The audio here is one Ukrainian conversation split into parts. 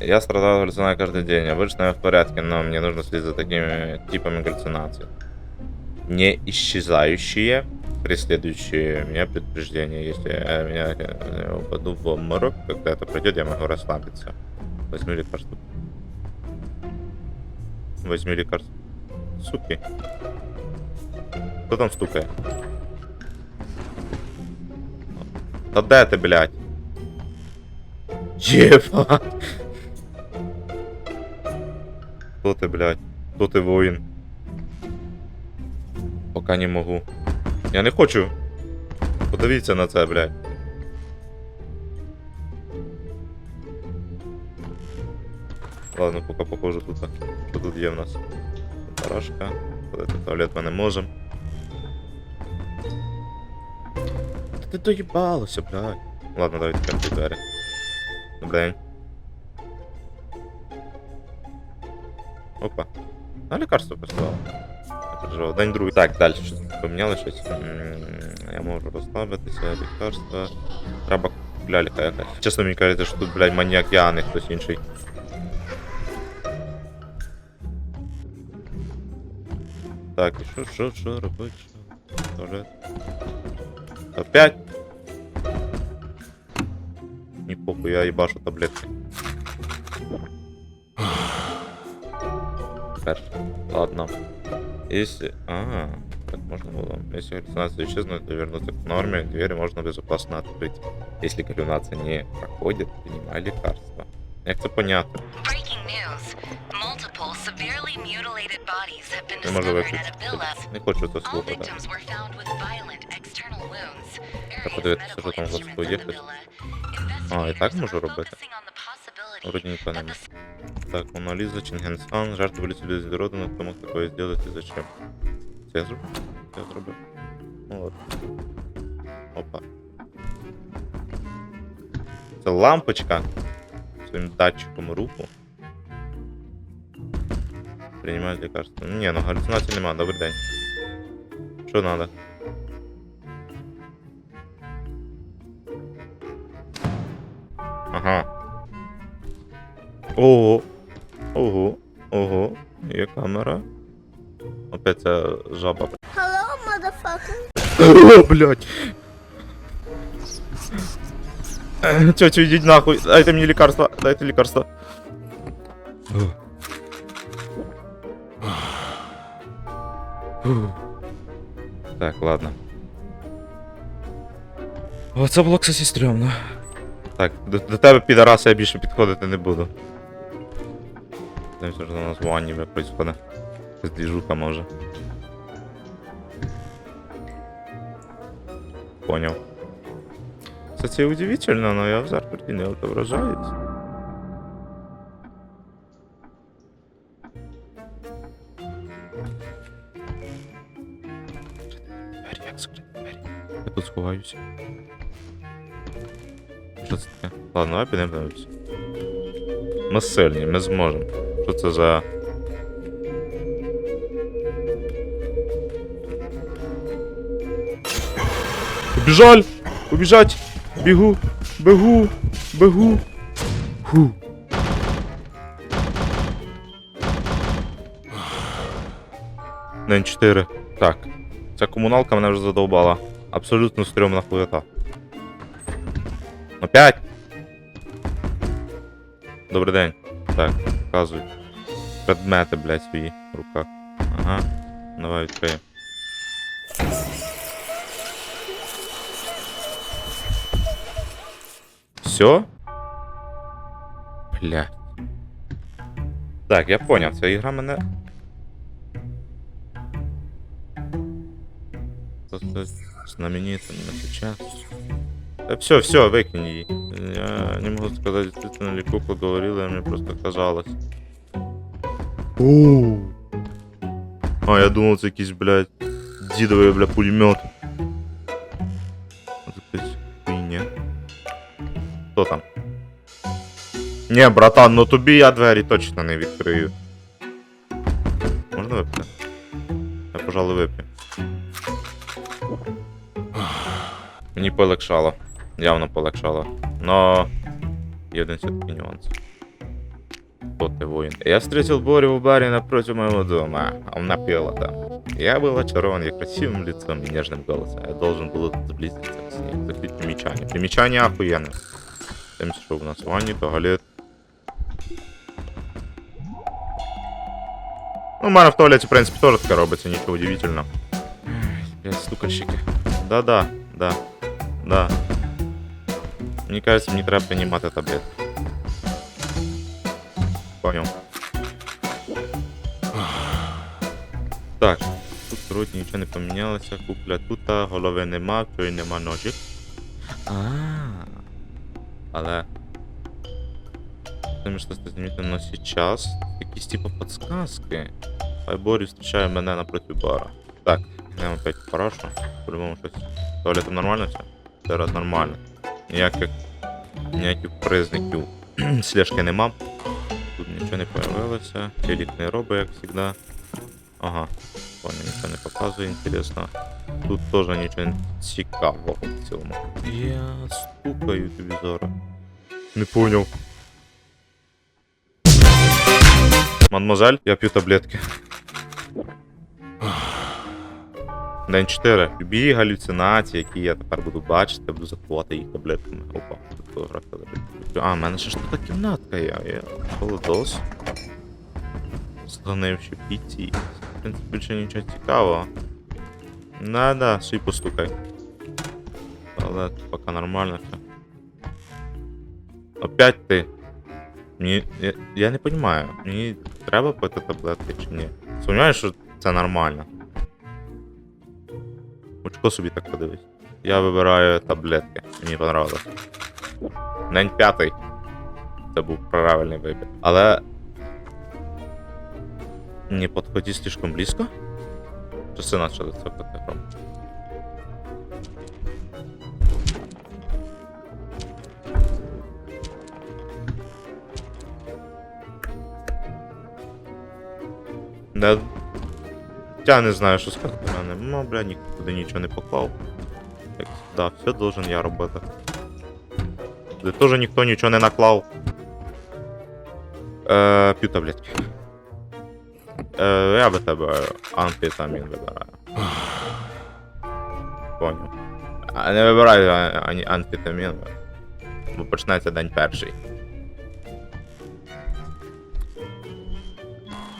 Я страдал галлюцинацией каждый день. Обычно я в порядке, но мне нужно следить за такими типами галлюцинаций. Не исчезающие, преследующие меня предупреждения. Если я меня э, упаду в обморок, когда это пройдет, я могу расслабиться. Возьми лекарство. Возьми лекарство. Суки. Кто там стукает? Да де ти, блядь? Єбать. Хто ти, блядь? Хто ти воїн? Пока не можу. Я не хочу. Подивіться на це, блядь. Ладно, поки похожу тут. Що тут є в нас? Парашка. Туалет ми не можемо. Та ти доїбалося, блядь. Ладно, давай тепер двері. Добрий Опа. А лікарство поставила. Я переживав. День другий. Так, далі щось поміняли щось. М, Я можу розслабитися, лікарства. Треба лялька якась. Чесно мені кажеться, що тут, блядь, маніяк я, а не хтось інший. Так, і що, що, що робить? Що? Туалет. Опять? Не похуй, я ебашу таблетки. Перше. Ладно. Если... А, так можно было. Если галлюцинация исчезнет и вернуться к норме, двери можно безопасно открыть. Если галлюцинация не проходит, принимай лекарства. Як це понятно? Breaking news. Multiple severely mutilated bodies have been Не можу discovered at a виключити. villa. Не хочу це All слухати. victims were found with violent external wounds. Та Various подивитися, що medical там за instruments сто є in the хтось. villa. А, і так Investigators можу are робити? focusing on the possibility Вроді ніхто не that Може. the Так, Монолиза, Чингенсан, жертва вулиці без роду, но хто мог такое сделать і зачем? Це я зробив? Це я зробив. Ну ладно. Опа. Це лампочка своїм датчиком руху. Принимає лекарство. Ні, ну галюцинацій нема, добрий день. Що надо? Ага. Ого. Ого. Ого. Є камера. Опять ця жаба. Hello, motherfucker. О, блядь. Тетю, йдіть нахуй. Дайте мені лікарство. Дайте лікарство. Так, ладно. О, це було, кстати, стрьомно. Так, до, до тебе, підараса, я більше підходити не буду. Дивимося, що у нас в ванні происходит. Якась двіжуха може. Понял. Кстати, удивительно, но я в зеркалі не отображаюсь. Я тут сховаюся. Що це таке? Ладно, давай підемо. Ми сильні, ми зможемо. Що це за. Убежаль! Убежать! Бегу! Бегу! Бегу! Фу. День 4. Так. Ця комуналка мене вже задовбала. Абсолютно стрьомна хуєта. Опять! Добрий день. Так, показуй. Предмети, блядь, свої в руках. Ага. Давай відкриємо. Все? Блядь. Так, я поняв, ця ігра мене. Знаменитым на сейчас. Да все, все, выкинь її. Я не могу сказать, действительно ли кукла говорила, мне просто казалось. Оу. А, я думал, це якийсь, блядь, дідовий, бля, пулемет. Хуйня. Хто там? Ні, братан, ну тобі я двері точно не відкрию. Можна випити? Я, пожалуй, вип'ю. Мені полегшало. Явно полегшало. Но є один все-таки нюанс. Кто ты, воин? Я встретил Борю в баре напротив моего дома. Он напел там. Я был очарован ее красивым лицом и нежным голосом. Я должен был сблизиться с ней. Закрыть примечание. Примечание охуенно. Тем, що у нас ванні, туалет. Ну, у мене в туалеті, в принципі, теж таке робиться, нічого удивительного. Блять, стукальщики. Да-да, да, да. Мені кажется, мені треба приймати таблетки. Понял. Так, тут вроді нічого не помінялося, купля тут, голови нема, то й нема ножик. А. Але. Тим, що це змітено сейчас. Якісь типу подсказки. Хай Борі зустрічає мене напроти бара. Так, йдемо опять парашу. По-любому щось. Туалетом нормально все? Зараз нормально. Ніяких. Ніяких признаків слежки нема. Тут нічого не появилося. Телік не робить, як завжди. Ага. Понял, нічого не показує, інтересно. Тут теж нічого цікавого в цілому. Я стукаю тобі зараз. Не понял. Мадемуазель, я п'ю таблетки. День 4. Любі галюцинації, які я тепер буду бачити, буду заховати їх таблетками. Опа, тут фотографія таблетки. А, в мене ще ж тут кімнатка є. є. Холодос. Згонивши піці. В принципі, більше нічого цікавого. Да-да, свій постукай. Але поки нормально все. Опять ти. Мені. Я, я не розумію, мені треба пити таблетки чи ні. Сумніваюся, що це нормально. Очко собі так подивись. Я вибираю таблетки. Мені понравилось. День п'ятий. Це був правильний вибір. Але. Не підходи слишком близько. Часи почали цокати гром. Да. Я не знаю, що сказати в мене. Ну, бля, нікуди нічого не поклав. Так, да, все должен я робити. Де теж ніхто нічого не наклав. Е, п'ю таблетки. Е, я би тебе амфетамін вибираю. Поняв. А не вибираю амфетамін, бо почнеться день перший.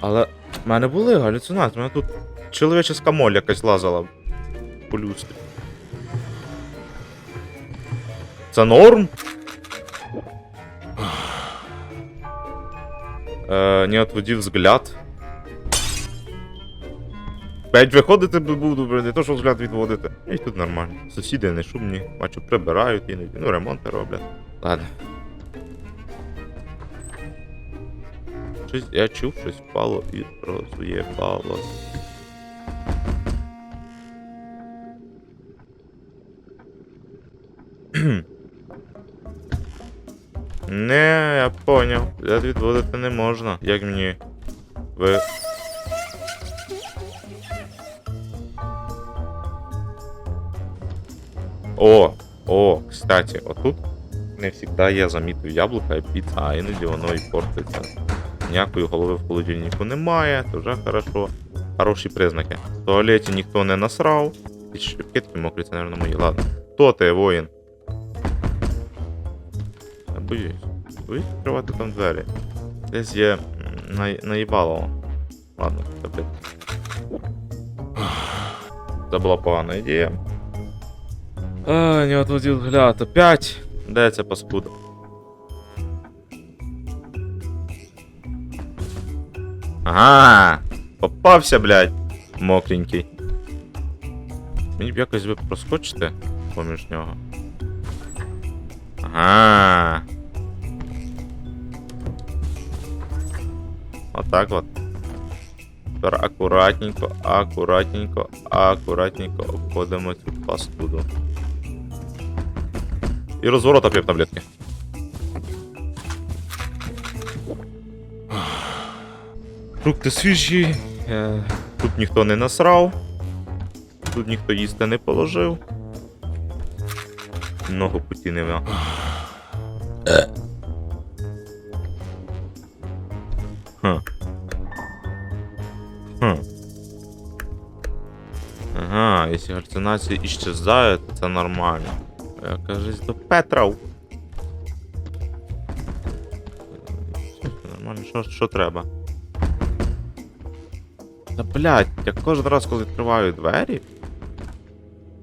Але в мене були галюцинації, мене тут чоловіческа моль якась лазила по люстрі. Це норм? Е, не отводив взгляд. П'ять виходити буду, не то, що взгляд відводити. І тут нормально. Сусіди не шумні, бачу, прибирають іноді, ну ремонти роблять. Ладно. Щось, я чув, щось впало і роз'єбало. Не, я поняв. Я відводити не можна. Як мені. Ви. О, о, кстати, отут не завжди я замітив яблука і піца, а іноді воно і портиться. Ніякої голови в холодильнику немає, це вже хорошо. Хороші признаки. В туалеті ніхто не насрав. І такі мокрі, це, мабуть, мої. Ладно. Хто ти, воїн? Я боюсь. Відкривати там двері. Десь є на... наїбало. Ладно, таблет. Це була погана ідея. А, не отводил взгляд. Опять. Де ця паскуда? Ага, попався, блядь, мокренький. Мені б якось би проскочити поміж нього. Ага. Отак от. Тепер акуратненько, акуратненько, акуратненько обходимо цю паскуду. І розворота п'є таблетки. Фрукти свіжі. е, Тут ніхто не насрав. Тут ніхто їсти не положив. Много путі нема. Ці галюцинації іщезають, то це нормально. Я кажусь до Петров. Нормально, що, що треба? Та блядь, я кожен раз, коли відкриваю двері,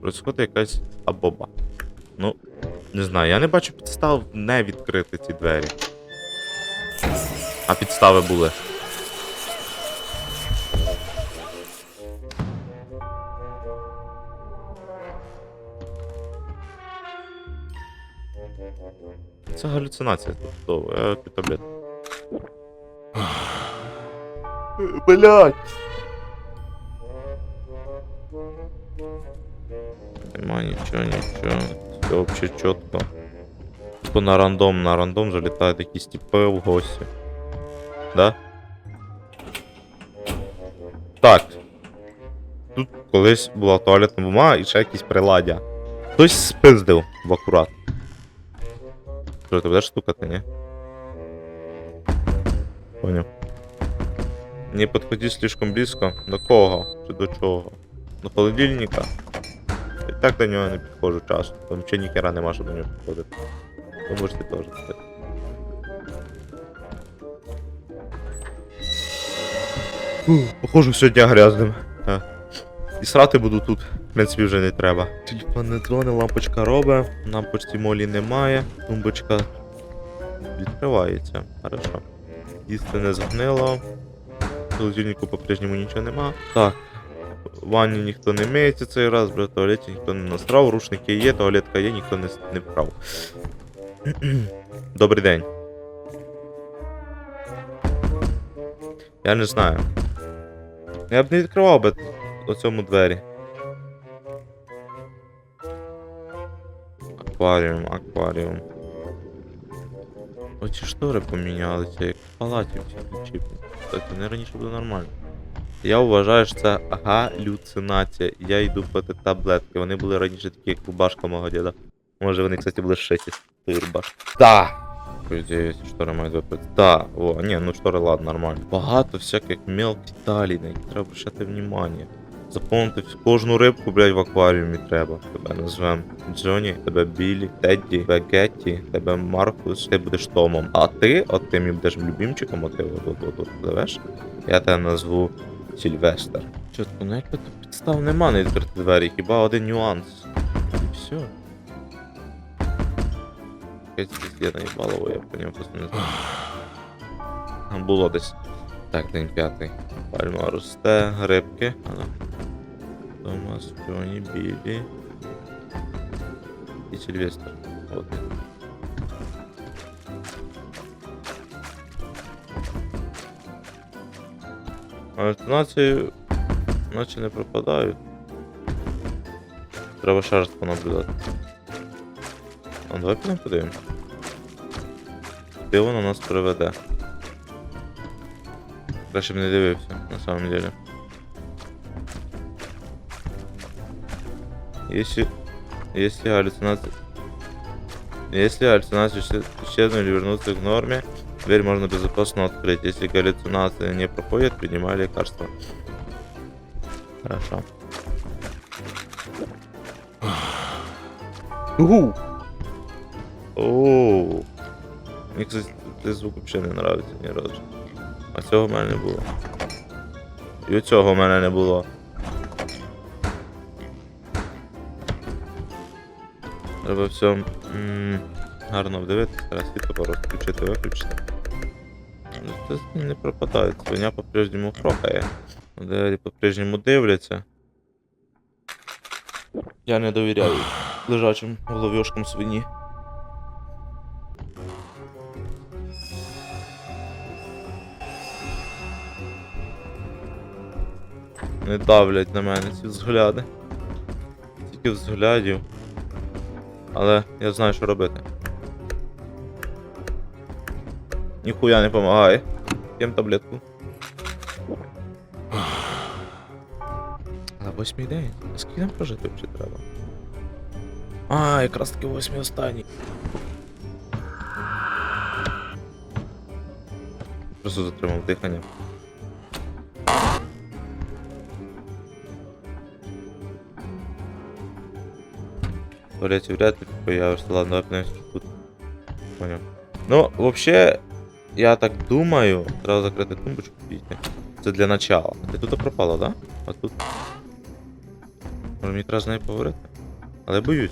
происходить якась абоба. Ну, не знаю, я не бачу підстав не відкрити ці двері. А підстави були. Це галюцинація тобто, я під таблет. Блять! Нема нічого, нічого. Все вообще чітко. Типу на рандом, на рандом залітають якісь типи в гості. Да? Так. Тут колись була туалетна бумага і ще якісь приладдя. Хтось спиздив в акурат. Що, ти будеш стукати, ні? Поняв. Не підходи слишком близько. До кого? Чи до чого? До холодильника? І так до нього не підходжу часу. Там ще ніхера нема, щоб до нього підходити. Ви можете теж так. Похожу сьогодні грязним. А. І срати буду тут, принципі, вже не треба. Телефон не дзвони, лампочка робить, лампочці молі немає, тумбочка відкривається. Хорошо. Їсти не згнило. В холодильнику по-прежньому нічого нема. Так. Ванні ніхто не миється цей раз, бля, туалеті ніхто не насрав, рушники є, туалетка є, ніхто не, не вкрав. Добрий день. Я не знаю. Я б не відкривав би у цьому двері. Акваріум, акваріум. Оці штори помінялися, як в палаті всі. Кстати, не раніше було нормально. Я вважаю, що це галюцинація. Я йду пити таблетки. Вони були раніше такі, як рубашка мого діда. Може вони, кстати, були шиті з тої рубашки. Да! По штори мають випити. Да, о, ні, ну штори ладно, нормально. Багато всяких мелких деталей, на які треба обращати внимание. Заповнити кожну рибку, блядь, в акваріумі треба. Тебе назвем Джоні, тебе Білі, Тедді, тебе Гетті, тебе Маркус, ти будеш Томом. А ти, от ти мій будеш любімчиком, от ти от, от, от, пливеш. Я тебе назву Сільвестр. Чотко, ну як тут підстав нема не відкрити двері, хіба один нюанс. І все. Якась піздєна їбалово, я по ньому просто не знаю. А, Було десь. Так, день п'ятий. Пальма росте, грибки. Томас, Джоні, Білі. І Сільвестр. От. він. Наче не пропадають. Треба раз понаблюдати. А давай підемо подивимось. Де воно нас приведе? Краще б не дивився, на самом деле. Если... Если галлюцинация... Если галлюцинации исчез- исчезнули или вернутся к норме, дверь можно безопасно открыть. Если галлюцинации не проходят, принимай лекарства. Хорошо. Угу! Оу. Мені, кстати, цей звук взагалі не нравиться ні разу. А цього в мене не було. І цього в мене не було. Треба все м, гарно вдивитися, зараз світло просто виключити. Ну, Це не пропадає, свиня по-прежньому хрохає. Двері по-прежньому дивляться. Я не довіряю лежачим головешкам свині. Не давлять на мене ці взгляди. Тільки взглядів. Але я знаю, що робити. Ніхуя не допомагає. П'єм таблетку. Але восьмий день. Скільки нам прожити взагалі треба? А, якраз таки восьмий останній. Просто затримав дихання. Туалеті вряд ли появишься. Ладно, подивимось тут. Понял. Ну, вообще, я так думаю, треба закрити тумбочку піти. Це для начала. Ти тут пропала, да? А тут. Може мені треба з нею? Але я боюсь.